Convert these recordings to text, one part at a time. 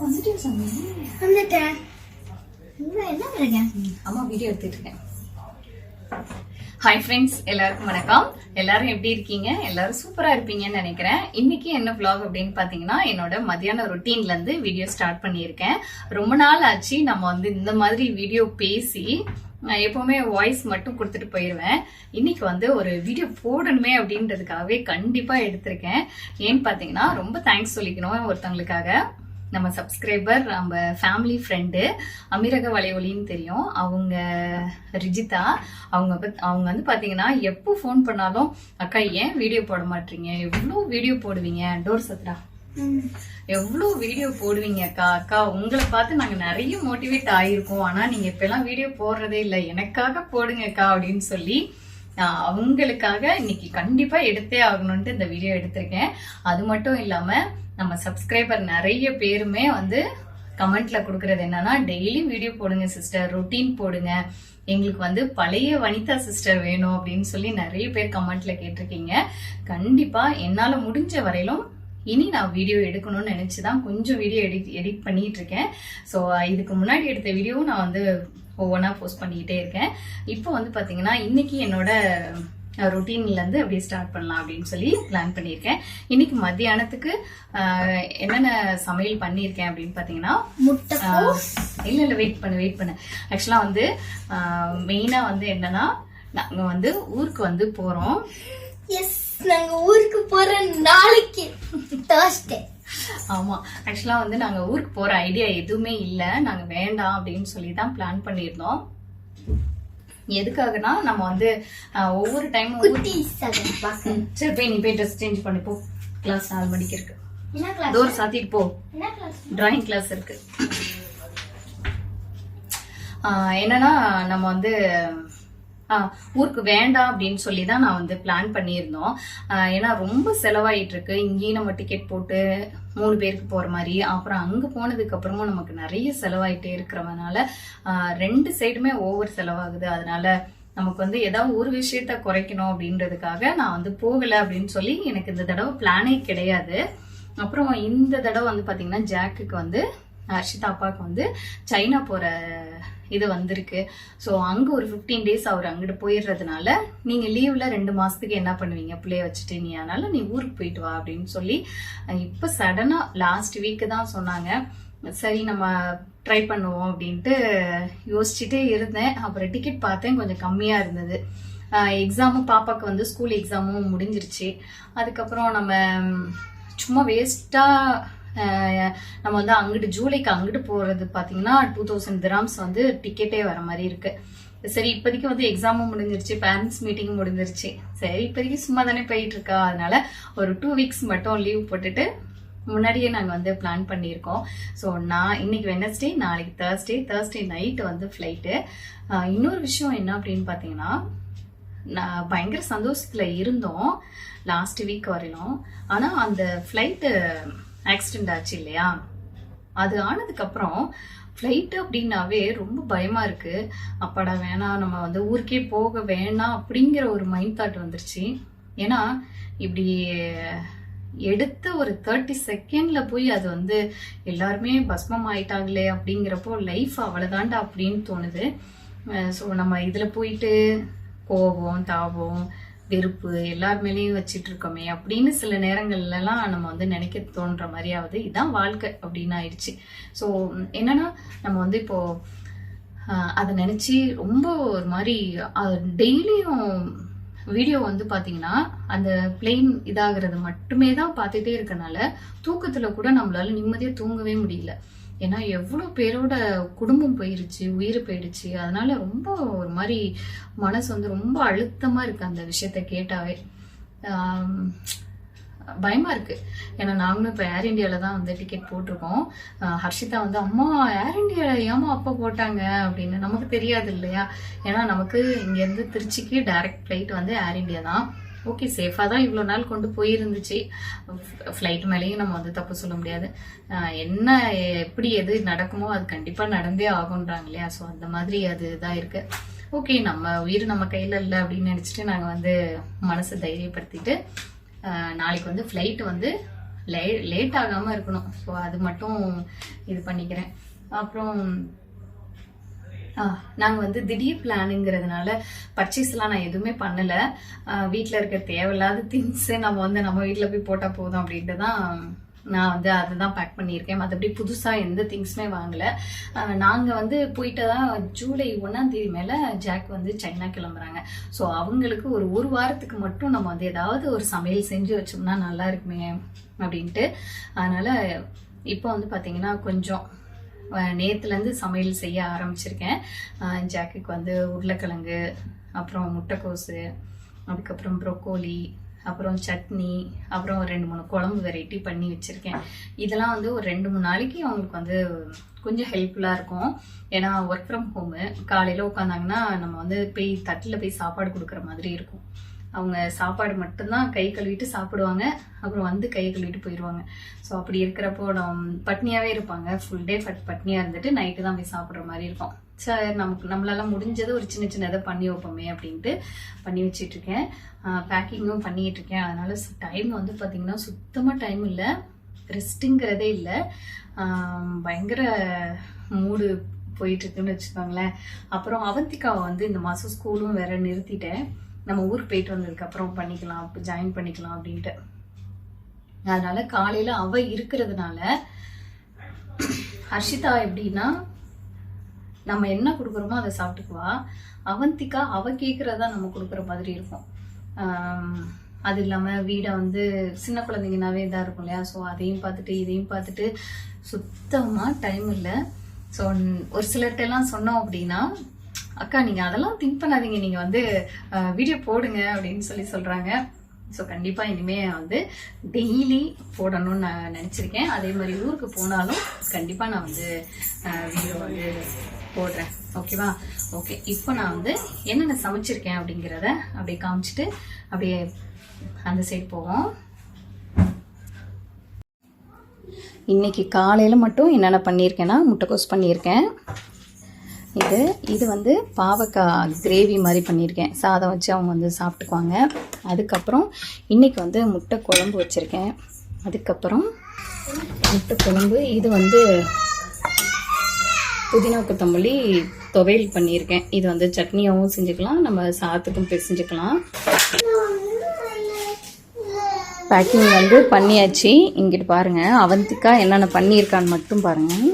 வந்துட்டியா சாமி வந்துட்டேன் இங்க என்ன பண்ணுங்க அம்மா வீடியோ எடுத்துட்டு இருக்கேன். ஹாய் ஃப்ரெண்ட்ஸ் எல்லாருக்கும் வணக்கம். எல்லாரும் எப்படி இருக்கீங்க? எல்லாரும் சூப்பரா இருப்பீங்கன்னு நினைக்கிறேன். இன்னைக்கு என்ன vlog அப்படின்னு பாத்தீங்கன்னா என்னோட மத்தியான ரொட்டீன்ல இருந்து வீடியோ ஸ்டார்ட் பண்ணியிருக்கேன். ரொம்ப நாள் ஆச்சு. நம்ம வந்து இந்த மாதிரி வீடியோ பேசி நான் எப்பவுமே வாய்ஸ் மட்டும் கொடுத்துட்டு போயிடுவேன் இன்னைக்கு வந்து ஒரு வீடியோ போடணுமே அப்படின்றதுக்காகவே கண்டிப்பா எடுத்திருக்கேன். ஏன்னு பாத்தீங்கன்னா ரொம்ப தேங்க்ஸ் சொல்லிக்கணும் ஒருத்தவங்களுக்காக. நம்ம சப்ஸ்கிரைபர் நம்ம ஃபேமிலி ஃப்ரெண்டு அமீரக வலையொலின்னு தெரியும். அவங்க ரிஜிதா அவங்க பத்- அவங்க வந்து பார்த்தீங்கன்னா எப்போ ஃபோன் பண்ணாலும் அக்கா ஏன் வீடியோ போட மாட்டீங்க? எவ்வளோ வீடியோ போடுவீங்க? டோர் சத்ரா. எவ்வளோ வீடியோ போடுவீங்க அக்கா அக்கா உங்களை பார்த்து நாங்கள் நிறைய மோட்டிவேட் ஆகியிருக்கோம் ஆனால் நீங்கள் இப்போல்லாம் வீடியோ போடுறதே இல்லை. எனக்காக போடுங்கக்கா அப்படின்னு சொல்லி நான் அவங்களுக்காக இன்னைக்கு கண்டிப்பாக எடுத்தே ஆகணும்ட்டு இந்த வீடியோ எடுத்திருக்கேன். அது மட்டும் இல்லாமல் நம்ம சப்ஸ்கிரைபர் நிறைய பேருமே வந்து கமெண்ட்ல கொடுக்கறது என்னன்னா டெய்லி வீடியோ போடுங்க சிஸ்டர் ரொட்டீன் போடுங்க. எங்களுக்கு வந்து பழைய வனிதா சிஸ்டர் வேணும் அப்படின்னு சொல்லி நிறைய பேர் கமெண்ட்ல கேட்டிருக்கீங்க. கண்டிப்பா என்னால முடிஞ்ச வரையிலும் இனி நான் வீடியோ எடுக்கணும்னு நினைச்சு தான் கொஞ்சம் வீடியோ எடிட் எடிட் பண்ணிட்டு இருக்கேன் ஸோ இதுக்கு முன்னாடி எடுத்த வீடியோவும் நான் வந்து ஒவ்வொன்றா போஸ்ட் பண்ணிக்கிட்டே இருக்கேன். இப்போ வந்து பார்த்தீங்கன்னா இன்னைக்கு என்னோட ரொட்டீன்ல இருந்து அப்படியே ஸ்டார்ட் பண்ணலாம் அப்படின்னு சொல்லி பிளான் பண்ணியிருக்கேன். இன்னைக்கு மத்தியானத்துக்கு என்னென்ன சமையல் பண்ணியிருக்கேன் அப்படின்னு பார்த்தீங்கன்னா முட்டை இல்ல இல்ல வெயிட் பண்ணு வெயிட் பண்ணு. ஆக்சுவலா வந்து மெயினா வந்து என்னன்னா நாங்க வந்து ஊருக்கு வந்து போறோம். எஸ் நாங்க ஊருக்கு போற நாளைக்கு தேர்ஸ்டே ஆமா. ஆக்சுவலா வந்து நாங்க ஊருக்கு போற ஐடியா எதுவுமே இல்ல. நாங்க வேண்டாம் அப்படின்னு சொல்லி தான் பிளான் பண்ணியிருந்தோம். எதுக்காகனா நம்ம வந்து ஒவ்வொரு பாக்க சரி போய் நீ போய் ட்ரெஸ் சேஞ்ச் பண்ணி போ. கிளாஸ் நாலு மணிக்கு இருக்கு என்ன கிளாஸ் டோர் சாத்திட்டு போ. என்ன கிளாஸ் டிராயிங் கிளாஸ் இருக்கு. என்னன்னா நம்ம வந்து ஊருக்கு வேண்டாம் அப்படின்னு சொல்லி தான் நான் வந்து பிளான் பண்ணியிருந்தோம். ஏன்னா ரொம்ப செலவாயிட்டு இருக்கு இங்கேயும் நம்ம டிக்கெட் போட்டு மூணு பேருக்கு போகிற மாதிரி. அப்புறம் அங்கே போனதுக்கு அப்புறமும் நமக்கு நிறைய செலவாயிட்டே இருக்கிறவனால ரெண்டு சைடுமே ஓவர் செலவாகுது. அதனால நமக்கு வந்து ஏதாவது ஒரு விஷயத்த குறைக்கணும் அப்படின்றதுக்காக நான் வந்து போகலை அப்படின்னு சொல்லி எனக்கு இந்த தடவை பிளானே கிடையாது. அப்புறம் இந்த தடவை வந்து பார்த்தீங்கன்னா ஜாக்குக்கு வந்து ஹர்ஷிதா அப்பாவுக்கு வந்து சைனா போகிற இது வந்திருக்கு. ஸோ அங்கே ஒரு ஃபிஃப்டீன் டேஸ் அவர் அங்கிட்டு போயிடுறதுனால நீங்கள் லீவில் ரெண்டு மாதத்துக்கு என்ன பண்ணுவீங்க? பிள்ளைய வச்சுட்டு நீ அதனால நீ ஊருக்கு போயிட்டு வா அப்படின்னு சொல்லி இப்போ சடனாக லாஸ்ட் வீக்கு தான் சொன்னாங்க. சரி நம்ம ட்ரை பண்ணுவோம் அப்படின்ட்டு யோசிச்சுட்டே இருந்தேன். அப்புறம் டிக்கெட் பார்த்தேன் கொஞ்சம் கம்மியாக இருந்தது. எக்ஸாமும் பாப்பாவுக்கு வந்து ஸ்கூல் எக்ஸாமும் முடிஞ்சிருச்சு. அதுக்கப்புறம் நம்ம சும்மா வேஸ்ட்டாக நம்ம வந்து அங்கிட்டு ஜூலைக்கு அங்கிட்டு போறது பாத்தீங்கன்னா டூ தௌசண்ட் கிராம்ஸ் வந்து டிக்கெட்டே வர மாதிரி இருக்கு. சரி இப்போதைக்கு வந்து எக்ஸாமும் முடிஞ்சிருச்சு பேரண்ட்ஸ் மீட்டிங்கும் முடிஞ்சிருச்சு. சரி இப்போதைக்கு சும்மா தானே போயிட்டு இருக்கா அதனால ஒரு டூ வீக்ஸ் மட்டும் லீவ் போட்டுட்டு முன்னாடியே நாங்கள் வந்து பிளான் பண்ணியிருக்கோம். ஸோ நான் இன்னைக்கு வெனஸ்டே நாளைக்கு தேர்ஸ்டே தேர்ஸ்டே நைட்டு வந்து ஃப்ளைட்டு இன்னொரு விஷயம் என்ன அப்படின்னு பார்த்தீங்கன்னா நான் பயங்கர சந்தோஷத்தில் இருந்தோம் லாஸ்ட் வீக் வரையிலும். ஆனால் அந்த ஃப்ளைட்டு ஆக்சிடென்ட் ஆச்சு இல்லையா? அது ஆனதுக்கப்புறம் ஃப்ளைட்டு அப்படின்னாவே ரொம்ப பயமாக இருக்குது அப்பாடா வேணாம் நம்ம வந்து ஊருக்கே போக வேணாம் அப்படிங்கிற ஒரு மைண்ட் தாட் வந்துருச்சு. ஏன்னா இப்படி எடுத்த ஒரு தேர்ட்டி செகண்ட்ல போய் அது வந்து எல்லாருமே பஸ்மம் ஆயிட்டாங்களே அப்படிங்கிறப்போ லைஃப் அவ்வளோதாண்டா அப்படின்னு தோணுது. ஸோ நம்ம இதில் போயிட்டு கோபம் தாபம் வெறுப்பு எல்லார் மேலேயும் வச்சுட்டு இருக்கோமே அப்படின்னு சில நேரங்கள்லாம் நம்ம வந்து நினைக்க தோன்ற மாதிரியாவது இதுதான் வாழ்க்கை அப்படின்னு ஆயிடுச்சு ஸோ என்னன்னா நம்ம வந்து இப்போ அதை நினச்சி ரொம்ப ஒரு மாதிரி டெய்லியும் வீடியோ வந்து பார்த்தீங்கன்னா அந்த பிளெயின் இதாகிறது மட்டுமே தான் பார்த்துட்டே இருக்கனால தூக்கத்தில் கூட நம்மளால நிம்மதியாக தூங்கவே முடியல. ஏன்னா எவ்வளோ பேரோட குடும்பம் போயிருச்சு உயிர் போயிடுச்சு. அதனால ரொம்ப ஒரு மாதிரி மனசு வந்து ரொம்ப அழுத்தமாக இருக்குது அந்த விஷயத்த கேட்டாவே. பயமாக பயமா இருக்கு. ஏன்னா நாங்களும் இப்போ ஏர் இந்தியாவில தான் வந்து டிக்கெட் போட்டிருக்கோம். ஹர்ஷிதா வந்து அம்மா ஏர் இந்தியா ஏமா அப்பா போட்டாங்க? அப்படின்னு நமக்கு தெரியாது இல்லையா? ஏன்னா நமக்கு இங்கேருந்து திருச்சிக்கு டைரக்ட் ஃப்ளைட் வந்து ஏர் இந்தியா தான். ஓகே சேஃபாக தான் இவ்வளோ நாள் கொண்டு போயிருந்துச்சு. ஃப்ளைட் மேலேயும் நம்ம வந்து தப்பு சொல்ல முடியாது. என்ன எப்படி எது நடக்குமோ அது கண்டிப்பாக நடந்தே ஆகுன்றாங்க இல்லையா? ஸோ அந்த மாதிரி அது இதாக இருக்கு. ஓகே நம்ம உயிர் நம்ம கையில் இல்லை அப்படின்னு நினச்சிட்டு நாங்கள் வந்து மனசை தைரியப்படுத்திட்டு நாளைக்கு வந்து ஃப்ளைட் வந்து லே லேட் ஆகாமல் இருக்கணும். ஸோ அது மட்டும் இது பண்ணிக்கிறேன். அப்புறம் நாங்கள் வந்து திடீர் பிளானுங்கிறதுனால பர்ச்சேஸ்லாம் நான் எதுவுமே பண்ணலை. வீட்டில் இருக்க தேவையில்லாத திங்ஸை நம்ம வந்து நம்ம வீட்டில் போய் போட்டால் போதும் அப்படின்ட்டு தான் நான் வந்து அதுதான் பேக் பண்ணியிருக்கேன். மற்றபடி புதுசாக எந்த திங்ஸுமே வாங்கலை. நாங்கள் வந்து போயிட்டு தான் ஜூலை ஒன்றாம் தேதி மேலே ஜாக் வந்து சைனா கிளம்புறாங்க. ஸோ அவங்களுக்கு ஒரு ஒரு வாரத்துக்கு மட்டும் நம்ம வந்து ஏதாவது ஒரு சமையல் செஞ்சு வச்சோம்னா நல்லா இருக்குமே அப்படின்ட்டு. அதனால் இப்போ வந்து பார்த்தீங்கன்னா கொஞ்சம் நேற்றுலேருந்து சமையல் செய்ய ஆரம்பிச்சிருக்கேன். அஹ் ஜாக்குக்கு வந்து உருளைக்கிழங்கு அப்புறம் முட்டைக்கோசு அதுக்கப்புறம் ப்ரொக்கோலி அப்புறம் சட்னி அப்புறம் ரெண்டு மூணு குழம்பு வெரைட்டி பண்ணி வச்சுருக்கேன். இதெல்லாம் வந்து ஒரு ரெண்டு மூணு நாளைக்கு அவங்களுக்கு வந்து கொஞ்சம் ஹெல்ப்ஃபுல்லாக இருக்கும். ஏன்னா ஒர்க் ஃப்ரம் ஹோமு காலையில் உட்காந்தாங்கன்னா நம்ம வந்து போய் தட்டில் போய் சாப்பாடு கொடுக்குற மாதிரி இருக்கும். அவங்க சாப்பாடு மட்டும்தான் கை கழுவிட்டு சாப்பிடுவாங்க. அப்புறம் வந்து கை கழுவிட்டு போயிடுவாங்க. ஸோ அப்படி இருக்கிறப்போ நம்ம பட்னியாகவே இருப்பாங்க. ஃபுல் டே ஃபட் பட்னியாக இருந்துட்டு நைட்டு தான் போய் சாப்பிட்ற மாதிரி இருக்கும். சரி நமக்கு நம்மளால முடிஞ்சது ஒரு சின்ன சின்னதை பண்ணி வைப்போமே அப்படின்ட்டு பண்ணி வச்சுட்டு இருக்கேன் பேக்கிங்கும் பண்ணிட்டு இருக்கேன் அதனால டைம் வந்து பார்த்தீங்கன்னா சுத்தமாக டைம் இல்லை. ரெஸ்ட்டுங்கிறதே இல்லை. பயங்கர மூடு போயிட்டு இருக்குன்னு வச்சுக்கோங்களேன். அப்புறம் அவந்திக்காவை வந்து இந்த மாதம் ஸ்கூலும் வேற நிறுத்திட்டேன். நம்ம ஊருக்கு போயிட்டு வந்ததுக்கு அப்புறம் பண்ணிக்கலாம் ஜாயின் பண்ணிக்கலாம் அப்படின்ட்டு. அதனால காலையில அவ இருக்கிறதுனால ஹர்ஷிதா எப்படின்னா நம்ம என்ன கொடுக்குறோமோ அதை சாப்பிட்டுக்குவா. அவந்திக்கா அவ கேட்குறதா நம்ம கொடுக்குற மாதிரி இருக்கும். அது இல்லாமல் வீடை வந்து சின்ன குழந்தைங்கனாவே இதாக இருக்கும் இல்லையா? ஸோ அதையும் பார்த்துட்டு இதையும் பார்த்துட்டு சுத்தமாக டைம் இல்லை. ஸோ ஒரு சிலர்கிட்ட எல்லாம் சொன்னோம் அப்படின்னா அக்கா நீங்கள் அதெல்லாம் திங்க் பண்ணாதீங்க. நீங்கள் வந்து வீடியோ போடுங்க அப்படின்னு சொல்லி சொல்கிறாங்க ஸோ கண்டிப்பாக இனிமேல் வந்து டெய்லி போடணும்னு நான் நினச்சிருக்கேன். அதே மாதிரி ஊருக்கு போனாலும் கண்டிப்பாக நான் வந்து வீடியோ வந்து போடுறேன். ஓகேவா ஓகே இப்போ நான் வந்து என்னென்ன சமைச்சிருக்கேன் அப்படிங்கிறத அப்படியே காமிச்சிட்டு அப்படியே அந்த சைடு போவோம். இன்னைக்கு காலையில் மட்டும் என்னென்ன பண்ணியிருக்கேன்னா முட்டைக்கோஸ் பண்ணியிருக்கேன். இது இது வந்து பாவக்காய் கிரேவி மாதிரி பண்ணியிருக்கேன் சாதம் வச்சு அவங்க வந்து சாப்பிட்டுக்குவாங்க. அதுக்கப்புறம் இன்னைக்கு வந்து முட்டை குழம்பு வச்சுருக்கேன். அதுக்கப்புறம் முட்டை குழம்பு இது வந்து புதினா கொத்தமல்லி துவையல் பண்ணியிருக்கேன் இது வந்து சட்னியாகவும் செஞ்சுக்கலாம் நம்ம சாதத்துக்கும் பிசைஞ்சுக்கலாம் பேக்கிங் வந்து பண்ணியாச்சு. இங்கிட்டு பாருங்கள் அவந்திக்கா என்னென்ன பண்ணியிருக்கான்னு மட்டும் பாருங்கள்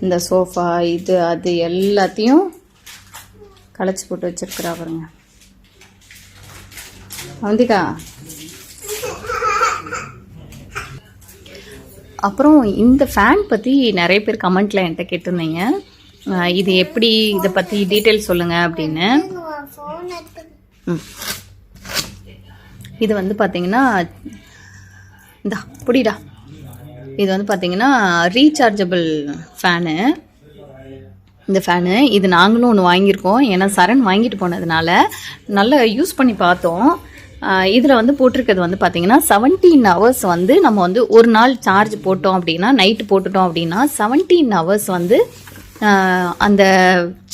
இந்த சோஃபா இது அது எல்லாத்தையும் களைச்சி போட்டு வச்சுருக்குறா பாருங்க. அவந்திகா. அப்புறம் இந்த ஃபேன் பற்றி நிறைய பேர் கமெண்ட்டில் என்கிட்ட கேட்டிருந்தீங்க. இது எப்படி இதை பற்றி டீட்டெயில் சொல்லுங்கள் அப்படின்னு. ம். இது வந்து பார்த்தீங்கன்னா இந்த புடிடா. இது வந்து பார்த்தீங்கன்னா ரீசார்ஜபிள் ஃபேனு இந்த ஃபேனு இது நாங்களும் ஒன்று வாங்கியிருக்கோம். ஏன்னா சரண் வாங்கிட்டு போனதுனால நல்லா யூஸ் பண்ணி பார்த்தோம். இதில் வந்து போட்டிருக்கிறது வந்து பார்த்தீங்கன்னா செவன்டீன் ஹவர்ஸ் வந்து நம்ம வந்து ஒரு நாள் சார்ஜ் போட்டோம் அப்படின்னா நைட்டு போட்டுட்டோம் அப்படின்னா செவன்டீன் ஹவர்ஸ் வந்து அந்த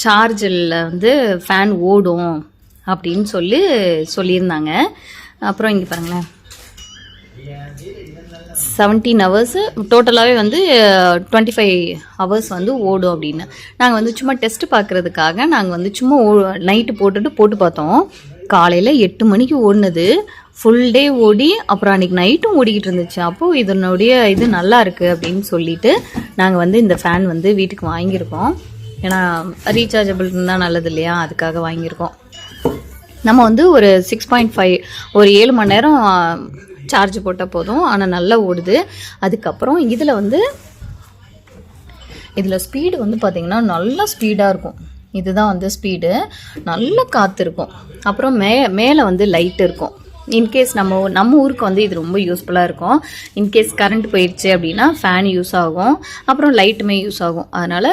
சார்ஜில் வந்து ஃபேன் ஓடும் அப்படின்னு சொல்லி சொல்லியிருந்தாங்க. அப்புறம் இங்கே பாருங்களேன். செவன்டீன் ஹவர்ஸு டோட்டலாகவே வந்து டுவெண்ட்டி ஃபைவ் ஹவர்ஸ் வந்து ஓடும் அப்படின்னு. நாங்கள் வந்து சும்மா டெஸ்ட் பார்க்குறதுக்காக நாங்கள் வந்து சும்மா ஓ நைட்டு போட்டுட்டு போட்டு பார்த்தோம். காலையில் எட்டு மணிக்கு ஓடினது. ஃபுல் டே ஓடி அப்புறம் அன்றைக்கி நைட்டும் ஓடிக்கிட்டு இருந்துச்சு. அப்போது இதனுடைய இது நல்லா இருக்குது அப்படின்னு சொல்லிட்டு நாங்கள் வந்து இந்த ஃபேன் வந்து வீட்டுக்கு வாங்கியிருக்கோம். ஏன்னா ரீசார்ஜபிள் இருந்தால் நல்லது இல்லையா? அதுக்காக வாங்கியிருக்கோம். நம்ம வந்து ஒரு சிக்ஸ் பாயிண்ட் ஃபைவ் ஒரு ஏழு மணி நேரம் சார்ஜ் போட்டால் போதும். ஆனால் நல்லா ஓடுது. அதுக்கப்புறம் இதில் வந்து இதில் ஸ்பீடு வந்து பார்த்திங்கன்னா நல்லா ஸ்பீடாக இருக்கும். இதுதான் வந்து ஸ்பீடு நல்ல காற்று இருக்கும். அப்புறம் மே மேலே வந்து லைட் இருக்கும். இன்கேஸ் நம்ம நம்ம ஊருக்கு வந்து இது ரொம்ப யூஸ்ஃபுல்லாக இருக்கும். இன்கேஸ் கரண்ட் போயிடுச்சு அப்படின்னா ஃபேன் யூஸ் ஆகும். அப்புறம் லைட்டுமே யூஸ் ஆகும். அதனால்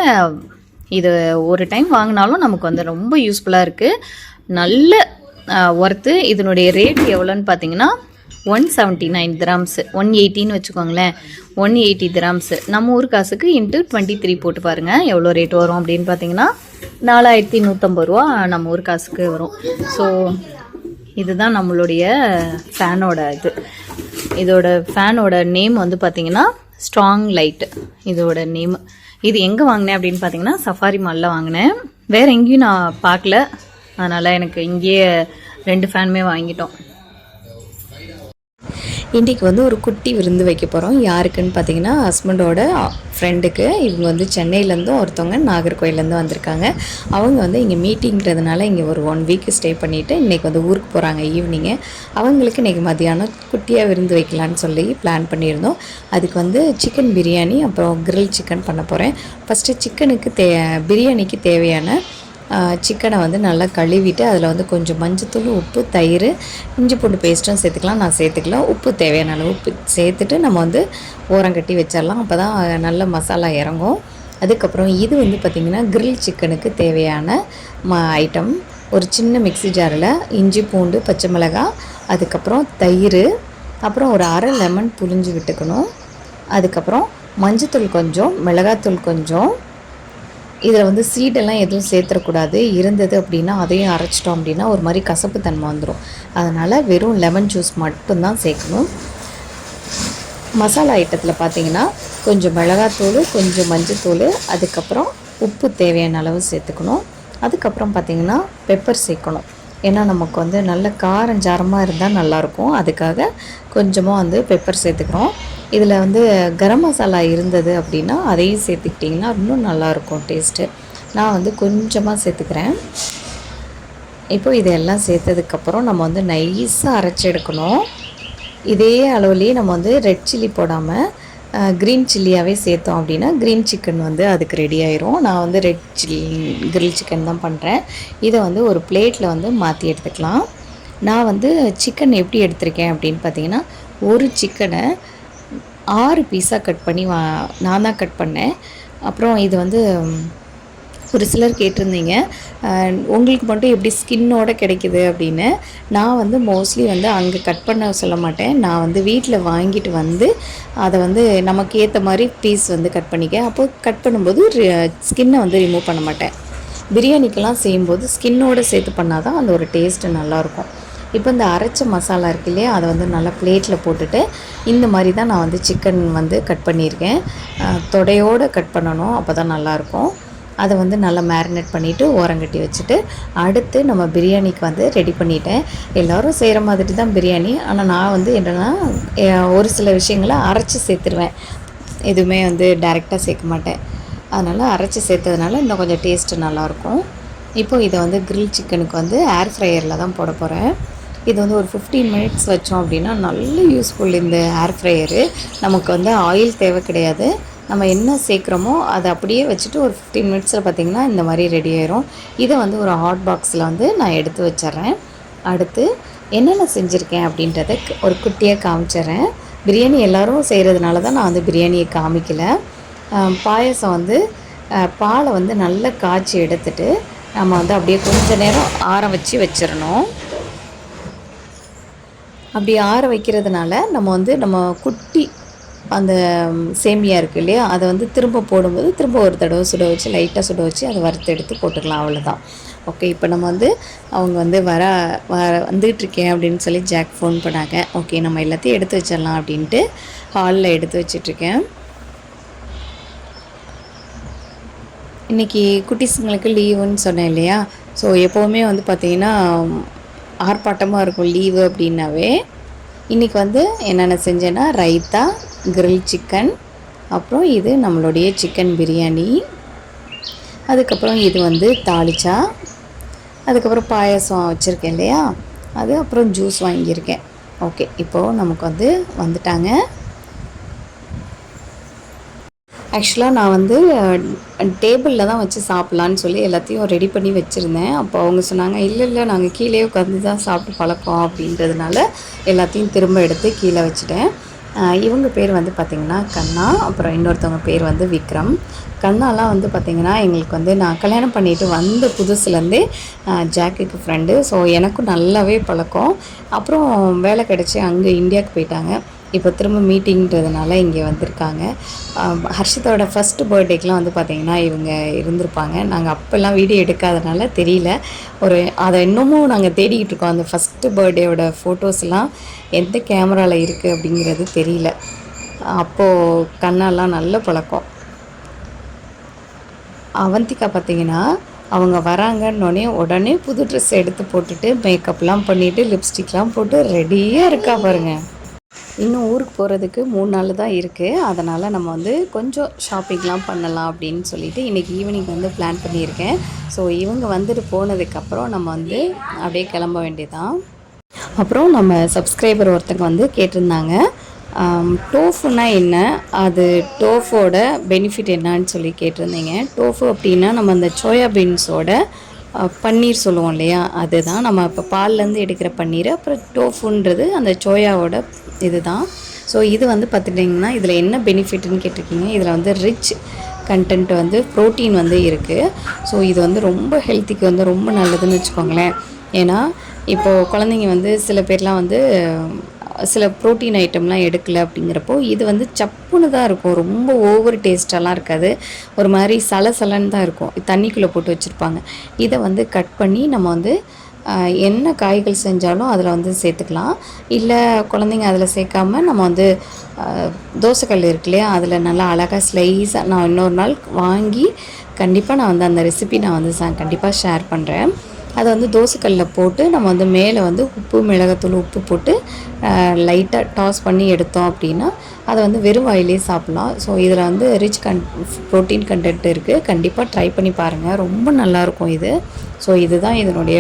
இது ஒரு டைம் வாங்கினாலும் நமக்கு வந்து ரொம்ப யூஸ்ஃபுல்லாக இருக்குது நல்ல ஒர்த்து இதனுடைய ரேட் எவ்வளோன்னு பார்த்தீங்கன்னா one seventy nine grams one எயிட்டின்னு வச்சுக்கோங்களேன். ஒன் எயிட்டி கிராம்ஸு நம்ம ஊர் காசுக்கு இன்ட்டு டுவெண்ட்டி த்ரீ போட்டு பாருங்கள் எவ்வளோ ரேட் வரும் அப்படின்னு பார்த்தீங்கன்னா நாலாயிரத்தி நூற்றம்பது ரூபா நம்ம ஊர் காசுக்கு வரும். ஸோ இதுதான் நம்மளுடைய ஃபேனோட இது. இதோட ஃபேனோட நேம் வந்து பார்த்தீங்கன்னா ஸ்ட்ராங் லைட் இதோட நேம் இது எங்கே வாங்கினேன் அப்படின்னு பார்த்தீங்கன்னா சஃபாரி மாலில் வாங்கினேன். வேறு எங்கேயும் நான் பார்க்கல. அதனால் எனக்கு இங்கேயே ரெண்டு ஃபேனுமே வாங்கிட்டோம். இன்றைக்கு வந்து ஒரு குட்டி விருந்து வைக்க போகிறோம் யாருக்குன்னு பார்த்தீங்கன்னா ஹஸ்பண்டோட ஃப்ரெண்டுக்கு இவங்க வந்து சென்னையிலேருந்தும் ஒருத்தவங்க நாகர்கோயிலேருந்து வந்திருக்காங்க. அவங்க வந்து இங்கே மீட்டிங்கிறதுனால இங்கே ஒரு ஒன் வீக் ஸ்டே பண்ணிவிட்டு இன்றைக்கி வந்து ஊருக்கு போகிறாங்க ஈவினிங்கு அவங்களுக்கு இன்றைக்கி மதியானம் குட்டியாக விருந்து வைக்கலான்னு சொல்லி பிளான் பண்ணியிருந்தோம். அதுக்கு வந்து சிக்கன் பிரியாணி அப்புறம் கிரில் சிக்கன் பண்ண போகிறேன் ஃபஸ்ட்டு சிக்கனுக்கு தே பிரியாணிக்கு தேவையான சிக்கனை வந்து நல்லா கழுவிட்டு அதில் வந்து கொஞ்சம் மஞ்சத்தூள் உப்பு தயிர் இஞ்சி பூண்டு பேஸ்ட்டும் சேர்த்துக்கலாம். நான் சேர்த்துக்கலாம். உப்பு தேவையான அளவு உப்பு சேர்த்துட்டு நம்ம வந்து ஓரம் கட்டி வச்சிடலாம். அப்போ தான் நல்ல மசாலா இறங்கும். அதுக்கப்புறம் இது வந்து பார்த்திங்கன்னா கிரில் சிக்கனுக்கு தேவையான ம ஐட்டம் ஒரு சின்ன மிக்ஸி ஜாரில் இஞ்சி பூண்டு பச்சை மிளகாய் அதுக்கப்புறம் தயிர் அப்புறம் ஒரு அரை லெமன் புழிஞ்சு விட்டுக்கணும். அதுக்கப்புறம் மஞ்சத்தூள் கொஞ்சம் மிளகாத்தூள் கொஞ்சம் இதில் வந்து சீடெல்லாம் எதுவும் சேர்த்துடக்கூடாது இருந்தது அப்படின்னா அதையும் அரைச்சிட்டோம் அப்படின்னா ஒரு மாதிரி கசப்பு தன்மை வந்துடும் அதனால் வெறும் லெமன் ஜூஸ் மட்டும்தான் சேர்க்கணும். மசாலா ஐட்டத்தில் பார்த்தீங்கன்னா கொஞ்சம் மிளகாத்தூள் கொஞ்சம் மஞ்சத்தூள் அதுக்கப்புறம் உப்பு தேவையான அளவு சேர்த்துக்கணும். அதுக்கப்புறம் பார்த்தீங்கன்னா பெப்பர் சேர்க்கணும். ஏன்னா நமக்கு வந்து நல்ல காரஞ்சாரமாக இருந்தால் நல்லாயிருக்கும். அதுக்காக கொஞ்சமாக வந்து பெப்பர் சேர்த்துக்கிறோம். இதில் வந்து கரம் மசாலா இருந்தது அப்படின்னா அதையும் சேர்த்துக்கிட்டிங்கன்னா இன்னும் நல்லாயிருக்கும் டேஸ்ட்டு. நான் வந்து கொஞ்சமாக சேர்த்துக்கிறேன். இப்போ இதெல்லாம் சேர்த்ததுக்கப்புறம் நம்ம வந்து நைஸாக அரைச்சி எடுக்கணும். இதே அளவுலேயே நம்ம வந்து ரெட் சில்லி போடாமல் க்ரீன் சில்லியாகவே சேர்த்தோம் அப்படின்னா க்ரீன் சிக்கன் வந்து அதுக்கு ரெடி ஆயிரும். நான் வந்து ரெட் சில்லி கிரில் சிக்கன் தான் பண்ணுறேன் இதை வந்து ஒரு பிளேட்டில் வந்து மாற்றி எடுத்துக்கலாம். நான் வந்து சிக்கன் எப்படி எடுத்திருக்கேன் அப்படின்னு பார்த்தீங்கன்னா ஒரு சிக்கனை ஆறு பீஸாக கட் பண்ணி வா நான் தான் கட் பண்ணேன். அப்புறம் இது வந்து ஒரு சிலர் கேட்டிருந்தீங்க. உங்களுக்கு மட்டும் எப்படி ஸ்கின்னோட கிடைக்குது அப்படின்னு. நான் வந்து மோஸ்ட்லி வந்து அங்கே கட் பண்ண சொல்ல மாட்டேன். நான் வந்து வீட்டில் வாங்கிட்டு வந்து அதை வந்து நமக்கு ஏற்ற மாதிரி பீஸ் வந்து கட் பண்ணிக்க. அப்போ கட் பண்ணும்போது ஸ்கின்னை வந்து ரிமூவ் பண்ண மாட்டேன். பிரியாணிக்கெல்லாம் செய்யும்போது ஸ்கின்னோடு சேர்த்து பண்ணால் தான் அந்த ஒரு டேஸ்ட்டு நல்லாயிருக்கும். இப்போ இந்த அரைச்ச மசாலா இருக்கு இல்லையா அதை வந்து நல்லா பிளேட்டில் போட்டுட்டு இந்த மாதிரி தான் நான் வந்து சிக்கன் வந்து கட் பண்ணியிருக்கேன். தொடையோடு கட் பண்ணணும் அப்போ தான் நல்லாயிருக்கும். அதை வந்து நல்லா மேரினேட் பண்ணிவிட்டு ஓரங்கட்டி வச்சுட்டு அடுத்து நம்ம பிரியாணிக்கு வந்து ரெடி பண்ணிட்டேன். எல்லோரும் செய்கிற மாதிரி தான் பிரியாணி. ஆனால் நான் வந்து என்னென்னா ஒரு சில விஷயங்களை அரைச்சி சேர்த்துருவேன். எதுவுமே வந்து டைரெக்டாக சேர்க்க மாட்டேன். அதனால் அரைச்சி சேர்த்ததுனால இன்னும் கொஞ்சம் டேஸ்ட்டு நல்லாயிருக்கும். இப்போ இதை வந்து கிரில் சிக்கனுக்கு வந்து ஏர் ஃப்ரையரில் தான் போட போகிறேன் இது வந்து ஒரு ஃபிஃப்டீன் மினிட்ஸ் வச்சோம் அப்படின்னா நல்ல யூஸ்ஃபுல் இந்த ஏர் ஃப்ரையரு நமக்கு வந்து ஆயில் தேவை கிடையாது. நம்ம என்ன சேர்க்குறோமோ அதை அப்படியே வச்சுட்டு ஒரு ஃபிஃப்டீன் மினிட்ஸில் பார்த்திங்கன்னா இந்த மாதிரி ரெடி ஆயிரும். இதை வந்து ஒரு ஹாட் பாக்ஸில் வந்து நான் எடுத்து வச்சிட்றேன். அடுத்து என்னென்ன செஞ்சுருக்கேன் அப்படின்றத ஒரு குட்டியாக காமிச்சிடுறேன். பிரியாணி எல்லோரும் செய்கிறதுனால தான் நான் வந்து பிரியாணியை காமிக்கல. பாயசம் பாயாசம் வந்து பாலை வந்து நல்லா காய்ச்சி எடுத்துட்டு நம்ம வந்து அப்படியே கொஞ்ச நேரம் ஆற வச்சு வச்சிடணும். அப்படி ஆற வைக்கிறதுனால நம்ம வந்து நம்ம குட்டி அந்த சேமியா இருக்கு இல்லையா அதை வந்து திரும்ப போடும்போது திரும்ப ஒரு தடவை சுட வச்சு லைட்டாக சுட வச்சு அதை வறுத்து எடுத்து போட்டுக்கலாம் அவ்வளோதான் ஓகே இப்போ நம்ம வந்து அவங்க வந்து வர வர வந்துகிட்ருக்கேன் அப்படின்னு சொல்லி ஜாக் ஃபோன் பண்ணாங்க. ஓகே நம்ம எல்லாத்தையும் எடுத்து வச்சிடலாம் அப்படின்ட்டு ஹாலில் எடுத்து வச்சிட்ருக்கேன் இன்றைக்கி குட்டீஸுங்களுக்கு லீவுன்னு சொன்னேன் இல்லையா? ஸோ எப்போவுமே வந்து பார்த்திங்கன்னா ஆர்ப்பாட்டமாக இருக்கும் லீவு அப்படின்னாவே இன்றைக்கி வந்து என்னென்ன செஞ்சேன்னா ரைத்தா கிரில் சிக்கன் அப்புறம் இது நம்மளுடைய சிக்கன் பிரியாணி. அதுக்கப்புறம் இது வந்து தாளிச்சா அதுக்கப்புறம் பாயாசம் வச்சுருக்கேன் இல்லையா? அது அப்புறம் ஜூஸ் வாங்கியிருக்கேன். ஓகே இப்போது நமக்கு வந்து வந்துட்டாங்க. ஆக்சுவலாக நான் வந்து டேபிளில் தான் வச்சு சாப்பிட்லான்னு சொல்லி எல்லாத்தையும் ரெடி பண்ணி வச்சுருந்தேன். அப்போ அவங்க சொன்னாங்க இல்லை இல்லை நாங்கள் கீழே உட்காந்து தான் சாப்பிட்டு பழக்கம் அப்படின்றதுனால எல்லாத்தையும் திரும்ப எடுத்து கீழே வச்சுட்டேன். இவங்க பேர் வந்து பார்த்திங்கன்னா கண்ணா. அப்புறம் இன்னொருத்தவங்க பேர் வந்து விக்ரம். கண்ணாலாம் வந்து பார்த்திங்கன்னா எங்களுக்கு வந்து நான் கல்யாணம் பண்ணிட்டு வந்த புதுசுலேருந்தே ஜாக்குக்கு ஃப்ரெண்டு ஸோ எனக்கும் நல்லாவே பழக்கம். அப்புறம் வேலை கிடச்சி அங்கே இந்தியாவுக்கு போயிட்டாங்க. இப்போ திரும்ப மீட்டிங்கிறதுனால இங்கே வந்திருக்காங்க. ஆம், ஹர்ஷிதோட ஃபஸ்ட்டு பர்த்டேக்கெலாம் வந்து பார்த்திங்கன்னா இவங்க இருந்திருப்பாங்க. நாங்கள் அப்போல்லாம் வீடியோ எடுக்காதனால தெரியல. ஒரு அதை இன்னமும் நாங்கள் தேடிக்கிட்டு இருக்கோம். அந்த ஃபஸ்ட்டு பர்த்டேயோட ஃபோட்டோஸ்லாம் எந்த கேமராவில் இருக்குது அப்படிங்கிறது தெரியல. அப்போது கண்ணெல்லாம் நல்ல பழக்கம். அவந்திகா பார்த்தீங்கன்னா அவங்க வராங்கன்னொடனே உடனே புது ட்ரெஸ் எடுத்து போட்டுட்டு மேக்கப்லாம் பண்ணிவிட்டு லிப்ஸ்டிக்லாம் போட்டு ரெடியாக இருக்கா பாருங்கள் இன்னும் ஊருக்கு போகிறதுக்கு மூணு நாள் தான் இருக்குது அதனால் நம்ம வந்து கொஞ்சம் ஷாப்பிங்லாம் பண்ணலாம் அப்படின்னு சொல்லிட்டு இன்றைக்கி ஈவினிங் வந்து பிளான் பண்ணியிருக்கேன். ஸோ இவங்க வந்துட்டு போனதுக்கப்புறம் நம்ம வந்து அப்படியே கிளம்ப வேண்டியதான் அப்புறம் நம்ம சப்ஸ்கிரைபர் ஒருத்தங்க வந்து கேட்டிருந்தாங்க. டோஃபுனா என்ன? அது டோஃபோட பெனிஃபிட் என்னன்னு சொல்லி கேட்டிருந்தீங்க. டோஃபு அப்படின்னா நம்ம அந்த சோயா பீன்ஸோட பன்னீர் சொல்லுவோம் இல்லையா? அதுதான் நம்ம இப்போ பால்லேருந்து எடுக்கிற பன்னீர். அப்புறம் டோஃபுன்றது அந்த சோயாவோட இதுதான். ஸோ இது வந்து பார்த்துட்டிங்கன்னா இதில் என்ன பெனிஃபிட்னு கேட்டிருக்கீங்க? இதில் வந்து ரிச் கண்டென்ட் வந்து ப்ரோட்டீன் வந்து இருக்குது ஸோ இது வந்து ரொம்ப ஹெல்த்திக்கு வந்து ரொம்ப நல்லதுன்னு வச்சுக்கோங்களேன். ஏன்னா இப்போது குழந்தைங்க வந்து சில பேர்லாம் வந்து சில ப்ரோட்டீன் ஐட்டம்லாம் எடுக்கல அப்படிங்கிறப்போ இது வந்து சப்புன்னு தான் இருக்கும். ரொம்ப ஓவர் டேஸ்டெல்லாம் இருக்காது. ஒரு மாதிரி சலசலன்னு தான் இருக்கும். தண்ணிக்குள்ளே போட்டு வச்சுருப்பாங்க. இதை வந்து கட் பண்ணி நம்ம வந்து என்ன காய்கள் செஞ்சாலும் அதில் வந்து சேர்த்துக்கலாம். இல்லை குழந்தைங்க அதில் சேர்க்காம நம்ம வந்து தோசைக்கல் இருக்கு இல்லையா? அதில் நல்லா அழகாக ஸ்லைஸாக நான் இன்னொரு நாள் வாங்கி கண்டிப்பாக நான் வந்து அந்த ரெசிபி நான் வந்து கண்டிப்பாக ஷேர் பண்ணுறேன் அதை வந்து தோசைக்கல்லில் போட்டு நம்ம வந்து மேலே வந்து உப்பு மிளகாத்தூள் உப்பு போட்டு லைட்டாக டாஸ் பண்ணி எடுத்தோம் அப்படின்னா அதை வந்து வெறும் வாயிலே சாப்பிட்லாம். ஸோ இதில் வந்து ரிச் கன் ப்ரோட்டீன் கண்டென்ட் இருக்குது கண்டிப்பாக ட்ரை பண்ணி பாருங்கள் ரொம்ப நல்லாயிருக்கும் இது. ஸோ இதுதான் இதனுடைய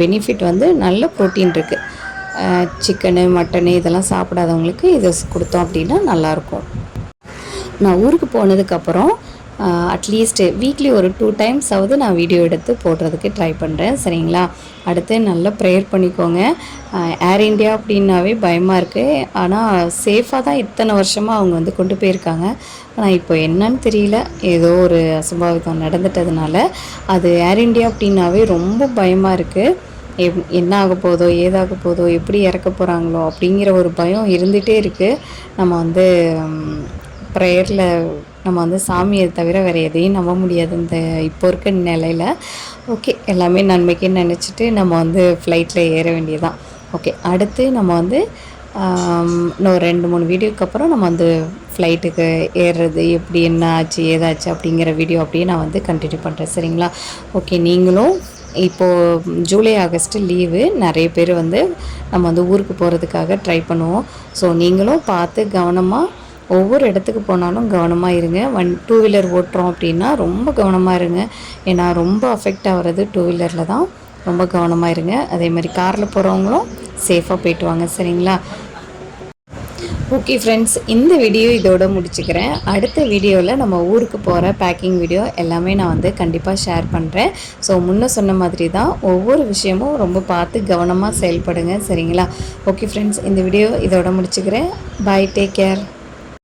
பெனிஃபிட் வந்து நல்ல ப்ரோட்டீன் இருக்குது சிக்கனு மட்டனு இதெல்லாம் சாப்பிடாதவங்களுக்கு இதை கொடுத்தோம் அப்படின்னா நல்லாயிருக்கும். நான் ஊருக்கு போனதுக்கப்புறம் அட்லீஸ்ட் வீக்லி ஒரு டூ டைம்ஸாவது நான் வீடியோ எடுத்து போடுறதுக்கு ட்ரை பண்ணுறேன் சரிங்களா? அடுத்து நல்லா ப்ரேயர் பண்ணிக்கோங்க. ஏர் இண்டியா அப்படின்னாவே பயமாக இருக்குது ஆனால் சேஃபாக தான் இத்தனை வருஷமாக அவங்க வந்து கொண்டு போயிருக்காங்க. ஆனால் இப்போ என்னன்னு தெரியல. ஏதோ ஒரு அசம்பாவிதம் நடந்துட்டதுனால அது ஏர் இண்டியா அப்படின்னாவே ரொம்ப பயமாக இருக்குது எப் என்ன ஆக போதோ ஏதாக போதோ எப்படி இறக்க போகிறாங்களோ அப்படிங்கிற ஒரு பயம் இருந்துகிட்டே இருக்குது நம்ம வந்து ப்ரேயரில் நம்ம வந்து சாமியை தவிர வேறு எதையும் நம்ப முடியாது இந்த இப்போ இருக்க நிலையில். ஓகே எல்லாமே நன்மைக்குன்னு நினச்சிட்டு நம்ம வந்து ஃப்ளைட்டில் ஏற வேண்டியதான் ஓகே அடுத்து நம்ம வந்து இன்னும் ரெண்டு மூணு வீடியோக்கு அப்புறம் நம்ம வந்து ஃப்ளைட்டுக்கு ஏறுறது எப்படி என்ன ஆச்சு ஏதாச்சு அப்படிங்கிற வீடியோ அப்படியே நான் வந்து கண்டினியூ பண்ணுறேன் சரிங்களா? ஓகே நீங்களும் இப்போது ஜூலை ஆகஸ்ட்டு லீவு நிறைய பேர் வந்து நம்ம வந்து ஊருக்கு போகிறதுக்காக ட்ரை பண்ணுவோம். ஸோ நீங்களும் பார்த்து கவனமாக ஒவ்வொரு இடத்துக்கு போனாலும் கவனமாக இருங்க. வன் டூ வீலர் ஓட்டுறோம் அப்படின்னா ரொம்ப கவனமாக இருங்க. ஏன்னா ரொம்ப அஃபெக்ட் ஆகிறது டூ வீலரில் தான். ரொம்ப கவனமாக இருங்க. அதே மாதிரி காரில் போகிறவங்களும் சேஃபாக போயிட்டு வாங்க. சரிங்களா? ஓகே ஃப்ரெண்ட்ஸ் இந்த வீடியோ இதோட முடிச்சுக்கிறேன். அடுத்த வீடியோவில் நம்ம ஊருக்கு போகிற பேக்கிங் வீடியோ எல்லாமே நான் வந்து கண்டிப்பாக ஷேர் பண்ணுறேன் ஸோ முன்ன சொன்ன மாதிரி தான் ஒவ்வொரு விஷயமும் ரொம்ப பார்த்து கவனமாக செயல்படுங்க. சரிங்களா? ஓகே ஃப்ரெண்ட்ஸ் இந்த வீடியோ இதோட முடிச்சுக்கிறேன். Bye take care